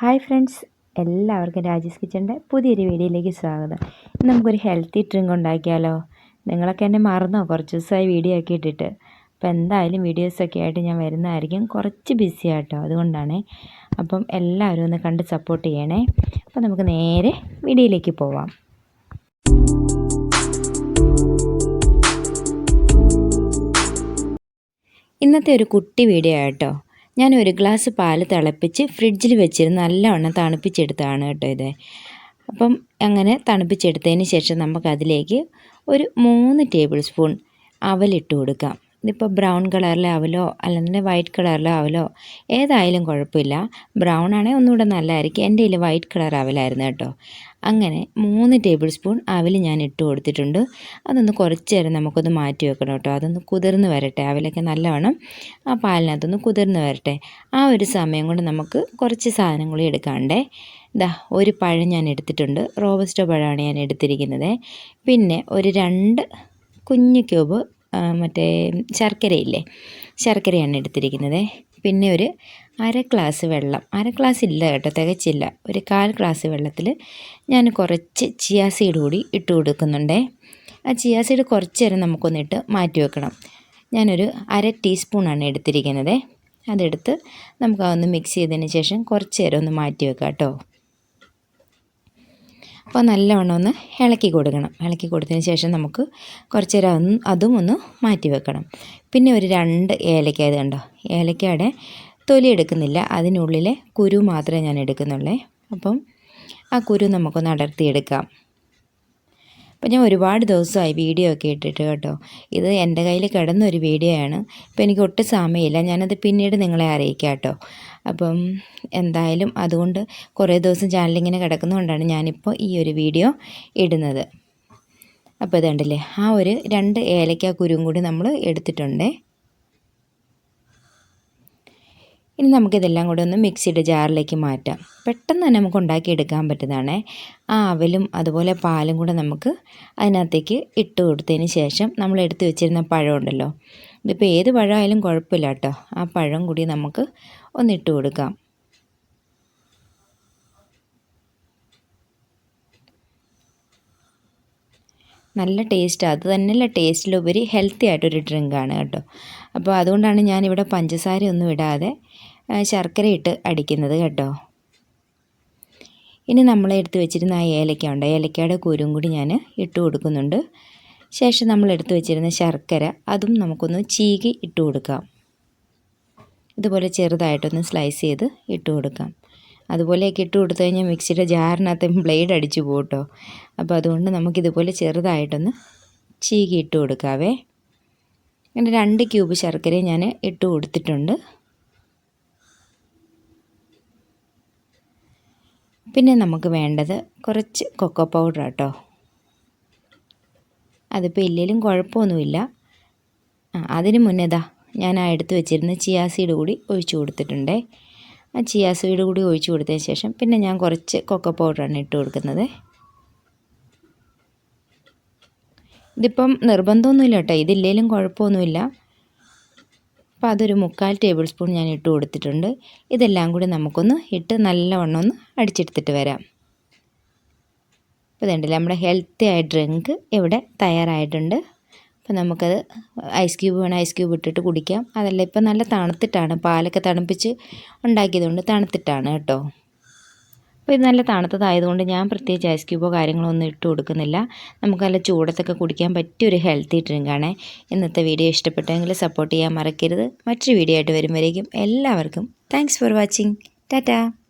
Hi friends എല്ലാവർക്കും രാജേഷ് കിച്ചന്റെ പുതിയൊരു വീഡിയോയിലേക്ക് സ്വാഗതം. ഇന്ന് നമുക്കൊരു ഹെൽത്തി ഡ്രിങ്ക് ഉണ്ടാക്കിയാലോ? നിങ്ങളൊക്കെ എന്നെ മറന്നോ കുറച്ച് ദിവസമായി വീഡിയോ ഒക്കെ ഇട്ടിട്ട്? അപ്പോൾ എന്തായാലും വീഡിയോസൊക്കെ ആയിട്ട് ഞാൻ വരുന്നതായിരിക്കും. കുറച്ച് ബിസി ആട്ടോ അതുകൊണ്ടാണ്. അപ്പം എല്ലാവരും ഒന്ന് കണ്ട് സപ്പോർട്ട് ചെയ്യണേ. അപ്പോൾ നമുക്ക് നേരെ വീഡിയോയിലേക്ക് പോവാം. ഇന്നത്തെ ഒരു കുട്ടി വീഡിയോ ആട്ടോ. ഞാൻ ഒരു ഗ്ലാസ് പാൽ തിളപ്പിച്ച് ഫ്രിഡ്ജിൽ വെച്ചിരുന്ന് നല്ലവണ്ണം തണുപ്പിച്ചെടുത്താണ് കേട്ടോ ഇത്. അപ്പം അങ്ങനെ തണുപ്പിച്ചെടുത്തതിന് ശേഷം നമുക്കതിലേക്ക് ഒരു മൂന്ന് ടേബിൾ സ്പൂൺ അവലിട്ട് കൊടുക്കാം. ഇതിപ്പോൾ ബ്രൗൺ കളറിലാവലോ അല്ലെങ്കിൽ വൈറ്റ് കളറിലാവലോ ഏതായാലും കുഴപ്പമില്ല. ബ്രൗൺ ആണെങ്കിൽ ഒന്നുകൂടെ നല്ലതായിരിക്കും. എന്റെ കയ്യിൽ വൈറ്റ് കളർ അവലായിരുന്നു കേട്ടോ. അങ്ങനെ മൂന്ന് ടേബിൾ സ്പൂൺ അവൽ ഞാൻ ഇട്ട് കൊടുത്തിട്ടുണ്ട്. അതൊന്ന് കുറച്ച് നേരം നമുക്കൊന്ന് മാറ്റി വെക്കണം കേട്ടോ. അതൊന്ന് കുതിർന്ന് വരട്ടെ. അവലൊക്കെ നല്ലവണ്ണം ആ പാലിനകത്തൊന്ന് കുതിർന്ന് വരട്ടെ. ആ ഒരു സമയം കൊണ്ട് നമുക്ക് കുറച്ച് സാധനങ്ങൾ എടുക്കാണ്ടേ ഇതാ ഒരു പഴം ഞാൻ എടുത്തിട്ടുണ്ട്. റോബസ്റ്റോ പഴമാണ് ഞാൻ എടുത്തിരിക്കുന്നത്. പിന്നെ ഒരു രണ്ട് കുഞ്ഞു ക്യൂബ് മറ്റേ ശർക്കരയില്ലേ? ശർക്കരയാണ് എടുത്തിരിക്കുന്നത്. പിന്നെ ഒരു അര ഗ്ലാസ് വെള്ളം. അര ഗ്ലാസ് ഇല്ല കേട്ടോ തികച്ചില്ല. ഒരു കാൽ ഗ്ലാസ് വെള്ളത്തിൽ ഞാൻ കുറച്ച് ചിയാ സീഡ് കൂടി ഇട്ട് കൊടുക്കുന്നുണ്ടേ. ആ ചിയാ സീഡ് കുറച്ച് നേരം നമുക്കൊന്നിട്ട് മാറ്റി വെക്കണം. ഞാനൊരു അര ടീസ്പൂണാണ് എടുത്തിരിക്കുന്നത്. അതെടുത്ത് നമുക്ക് അതൊന്ന് മിക്സ് ചെയ്തതിന് ശേഷം കുറച്ച് നേരം ഒന്ന് മാറ്റി വെക്കാം കേട്ടോ. അപ്പോൾ നല്ലവണ്ണം ഒന്ന് ഇളക്കി കൊടുക്കണം. ഇളക്കി കൊടുത്തതിന് ശേഷം നമുക്ക് കുറച്ച് നേരം അതും ഒന്ന് മാറ്റി വെക്കണം. പിന്നെ ഒരു രണ്ട് ഏലക്ക ഇത് കണ്ടോ? ഏലക്കയുടെ തൊലി എടുക്കുന്നില്ല. അതിനുള്ളിലെ കുരു മാത്രമേ ഞാൻ എടുക്കുന്നുള്ളേ. അപ്പം ആ കുരു നമുക്കൊന്ന് അടർത്തിയെടുക്കാം. അപ്പോൾ ഞാൻ ഒരുപാട് ദിവസമായി വീഡിയോ ഒക്കെ ഇട്ടിട്ട് കേട്ടോ. ഇത് എന്റെ കയ്യിൽ കിടന്നൊരു വീഡിയോ ആണ് ഇപ്പോൾ എനിക്ക് ഒട്ടും സമയമില്ല. ഞാനത് പിന്നീട് നിങ്ങളെ അറിയിക്കാം കേട്ടോ. അപ്പം എന്തായാലും അതുകൊണ്ട് കുറേ ദിവസം ചാനലിങ്ങനെ കിടക്കുന്നതുകൊണ്ടാണ് ഞാനിപ്പോൾ ഈ ഒരു വീഡിയോ ഇടുന്നത്. അപ്പോൾ ഇതുണ്ടല്ലേ ആ ഒരു രണ്ട് ഏലക്ക കുരും കൂടി നമ്മൾ എടുത്തിട്ടുണ്ടേ. ഇനി നമുക്കിതെല്ലാം കൂടെ ഒന്ന് മിക്സിയുടെ ജാറിലേക്ക് മാറ്റാം. പെട്ടെന്ന് തന്നെ നമുക്ക് ഉണ്ടാക്കിയെടുക്കാൻ പറ്റുന്നതാണ്. ആ അവലും അതുപോലെ പാലും കൂടെ നമുക്ക് അതിനകത്തേക്ക് ഇട്ട് കൊടുത്തതിന് ശേഷം നമ്മൾ എടുത്തു വെച്ചിരുന്ന പഴമുണ്ടല്ലോ ഇതിപ്പോൾ ഏത് പഴമായാലും കുഴപ്പമില്ല കേട്ടോ. ആ പഴം കൂടി നമുക്ക് ഒന്നിട്ട് കൊടുക്കാം. നല്ല ടേസ്റ്റ് അത് തന്നെയല്ല ടേസ്റ്റിലുപരി ഹെൽത്തി ആയിട്ടൊരു ഡ്രിങ്കാണ് കേട്ടോ. അപ്പോൾ അതുകൊണ്ടാണ് ഞാനിവിടെ പഞ്ചസാര ഒന്നും ഇടാതെ ശർക്കര ഇട്ട് അടിക്കുന്നത് കേട്ടോ. ഇനി നമ്മൾ എടുത്ത് വെച്ചിരുന്ന ആ ഏലക്ക ഉണ്ട്. ഏലക്കയുടെ കുരും കൂടി ഞാൻ ഇട്ട് കൊടുക്കുന്നുണ്ട്. ശേഷം നമ്മൾ എടുത്ത് വെച്ചിരുന്ന ശർക്കര അതും നമുക്കൊന്ന് ചീകി ഇട്ട് കൊടുക്കാം. ഇതുപോലെ ചെറുതായിട്ടൊന്ന് സ്ലൈസ് ചെയ്ത് ഇട്ട് കൊടുക്കാം. അതുപോലെയൊക്കെ ഇട്ട് കൊടുത്തു കഴിഞ്ഞാൽ മിക്സിയുടെ ജാറിനകത്ത് ബ്ലേഡ് അടിച്ചു പോകട്ടോ അപ്പോൾ അതുകൊണ്ട് നമുക്കിതുപോലെ ചെറുതായിട്ടൊന്ന് ചീകി ഇട്ട് കൊടുക്കാവേ. അങ്ങനെ രണ്ട് ക്യൂബ് ശർക്കരയും ഞാൻ ഇട്ട് കൊടുത്തിട്ടുണ്ട്. പിന്നെ നമുക്ക് വേണ്ടത് കുറച്ച് കൊക്കോ പൗഡർ കേട്ടോ അതിപ്പോൾ ഇല്ലെങ്കിലും കുഴപ്പമൊന്നുമില്ല. ആ അതിന് മുന്നേതാ ഞാൻ ആ എടുത്ത് വെച്ചിരുന്ന ചിയാസീഡ് കൂടി ഒഴിച്ചു കൊടുത്തിട്ടുണ്ട്. ആ ചിയാസീഡ് കൂടി ഒഴിച്ചു കൊടുത്തതിന് ശേഷം പിന്നെ ഞാൻ കുറച്ച് കൊക്കോ പൗഡറാണ് ഇട്ട് കൊടുക്കുന്നത്. ഇതിപ്പം നിർബന്ധമൊന്നുമില്ല കേട്ടോ. ഇതില്ലെങ്കിലും കുഴപ്പമൊന്നുമില്ല. അപ്പോൾ അതൊരു മുക്കാൽ ടേബിൾ സ്പൂൺ ഞാൻ ഇട്ട് കൊടുത്തിട്ടുണ്ട്. ഇതെല്ലാം കൂടി നമുക്കൊന്ന് ഇട്ട് നല്ലവണ്ണം ഒന്ന് അടിച്ചെടുത്തിട്ട് വരാം. അപ്പോൾ ഇതുണ്ടല്ലേ നമ്മുടെ ഹെൽത്തി ആയ ഡ്രിങ്ക് ഇവിടെ തയ്യാറായിട്ടുണ്ട്. അപ്പോൾ നമുക്കത് ഐസ് ക്യൂബ് വേണം ഐസ് ക്യൂബ് ഇട്ടിട്ട് കുടിക്കാം. അതല്ല ഇപ്പം നല്ല തണുത്തിട്ടാണ്. പാലൊക്കെ തണുപ്പിച്ച് ഉണ്ടാക്കിയതുകൊണ്ട് തണുത്തിട്ടാണ് കേട്ടോ. അപ്പോൾ ഇത് നല്ല തണുത്തതായതുകൊണ്ട് ഞാൻ പ്രത്യേകിച്ച് ഐസ് ക്യൂബോ കാര്യങ്ങളോ ഒന്നും ഇട്ട് കൊടുക്കുന്നില്ല. നമുക്ക് നല്ല ചൂടത്തൊക്കെ കുടിക്കാൻ പറ്റിയൊരു ഹെൽത്തി ഡ്രിങ്കാണ് ഇന്നത്തെ വീഡിയോ ഇഷ്ടപ്പെട്ടെങ്കിൽ സപ്പോർട്ട് ചെയ്യാൻ മറക്കരുത്. മറ്റൊരു വീഡിയോ ആയിട്ട് വരുമ്പോഴേക്കും എല്ലാവർക്കും താങ്ക്സ് ഫോർ വാച്ചിങ് ടാറ്റാ.